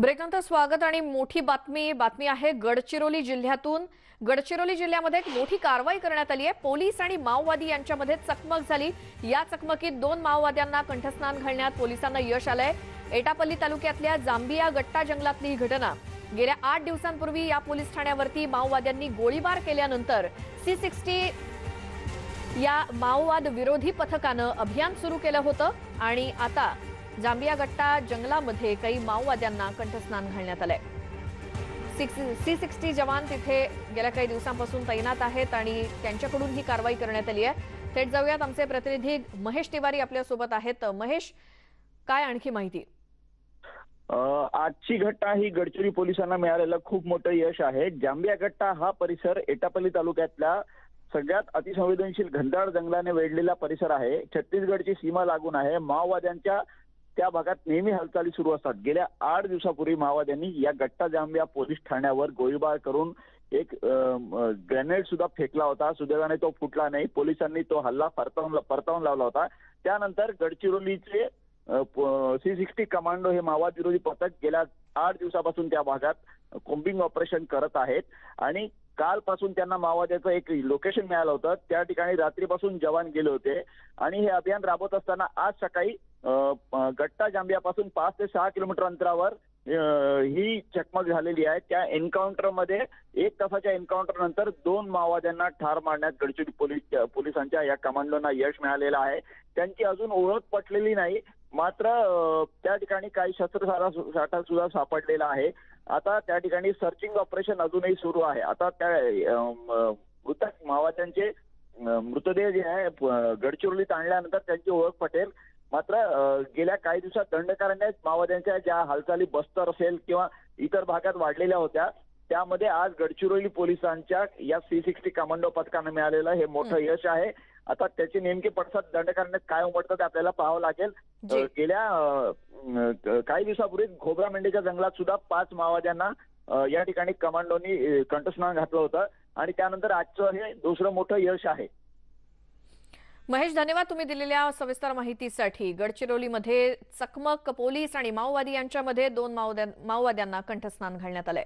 ब्रेकनंतर स्वागत आणि मोठी बातमी बातमी आहे गडचिरोली जिल्ह्यातून. गडचिरोली जिल्ह्यामध्ये एक मोठी कारवाई करण्यात आली आहे. पोलीस आणि माओवादी यांच्यामध्ये चकमक झाली. या चकमकीत दोन माओवाद्यांना कंठस्नान घालण्यात पोलिसांना यश आलंय. एटापल्ली तालुक्यातल्या जांबिया गट्टा जंगलातली ही घटना. गेल्या आठ दिवसांपूर्वी या पोलीस ठाण्यावरती माओवाद्यांनी गोळीबार केल्यानंतर सी सिक्स्टी या माओवाद विरोधी पथकानं अभियान सुरू केलं होतं. आणि आता जांबिया गट्टा जंगलामध्ये काही माओवाद्यांना कंठस्नान घालण्यात आलंय. सी सिक्स्टी जवान तिथे गेल्या काही दिवसांपासून तैनात आहेत आणि त्यांच्याकडून ही कारवाई करण्यात आली आहे. थेट जाऊयात आमचे प्रतिनिधी महेश तिवारी आपल्यासोबत आहेत. महेश काय आणखी माहिती? आजची घटना ही गडचिरोली पोलिसांना मिळालेलं खूप मोठं यश आहे. जांबिया गट्टा हा परिसर एटापल्ली तालुक्यातल्या सगळ्यात अतिसंवेदनशील घनदाळ जंगलाने वेढलेला परिसर आहे. छत्तीसगडची सीमा लागून आहे. माओवाद्यांच्या त्या भागात नेहमी हालचाली सुरू असतात. गेल्या आठ दिवसापूर्वी माओवाद्यांनी या गट्टा जांबिया पोलीस ठाण्यावर गोळीबार करून एक ग्रेनेड सुद्धा फेकला होता. सुदैवाने तो फुटला नाही. पोलिसांनी तो हल्ला परतावून परतावून लावला होता. त्यानंतर गडचिरोलीचे सी सिक्स्टी कमांडो हे माओवाद विरोधी पथक गेल्या आठ दिवसापासून त्या भागात कोम्बिंग ऑपरेशन करत आहेत. आणि कालपासून त्यांना माओवाद्याचं एक लोकेशन मिळालं होतं. त्या ठिकाणी रात्रीपासून जवान गेले होते. आणि हे अभियान राबवत असताना आज सकाळी गट्टा जांबियापासून पाच ते सहा किलोमीटर अंतरावर ही चकमक झालेली आहे. त्या एन्काउंटरमध्ये एक तासाच्या एन्काउंटर नंतर दोन माओवाद्यांना ठार मारण्यात गडचिरोली पोलीस पोलिसांच्या या कमांडोंना यश मिळालेलं आहे. त्यांची अजून ओळख पटलेली नाही. मात्र त्या ठिकाणी काही शस्त्रसारा साठा सुद्धा सापडलेला आहे. आता त्या ठिकाणी सर्चिंग ऑपरेशन अजूनही सुरू आहे. आता त्या मृतक माओवाद्यांचे मृतदेह जे आहे गडचिरोलीत आणल्यानंतर त्यांची ओळख पटेल. मात्र गेल्या काही दिवसात दंडकारण्या माओवाद्यांच्या ज्या हालचाली बस्तर असेल किंवा इतर भागात वाढलेल्या होत्या त्यामध्ये आज गडचिरोली पोलिसांच्या या सी सिक्स्टी कमांडो पथकानं मिळालेलं हे मोठं यश आहे. आता त्याचे नेमके पडसाद दंडकारण्यात काय उमटतात ते आपल्याला पाहावं लागेल. गेल्या काही दिवसापूर्वी खोबरा मेंढीच्या जंगलात सुद्धा पाच माओवाद्यांना या ठिकाणी कमांडोनी कंठस्नान घातलं होतं. आणि त्यानंतर आजचं हे दुसरं मोठं यश आहे. महेश धन्यवाद तुम्ही दिलेल्या सविस्तर माहितीसाठी गडचिरोलीमध्ये चकमक पोलीस आणि माओवादी यांच्यामध्ये दोन माओवाद्यांना कंठस्नान घालण्यात आलंय.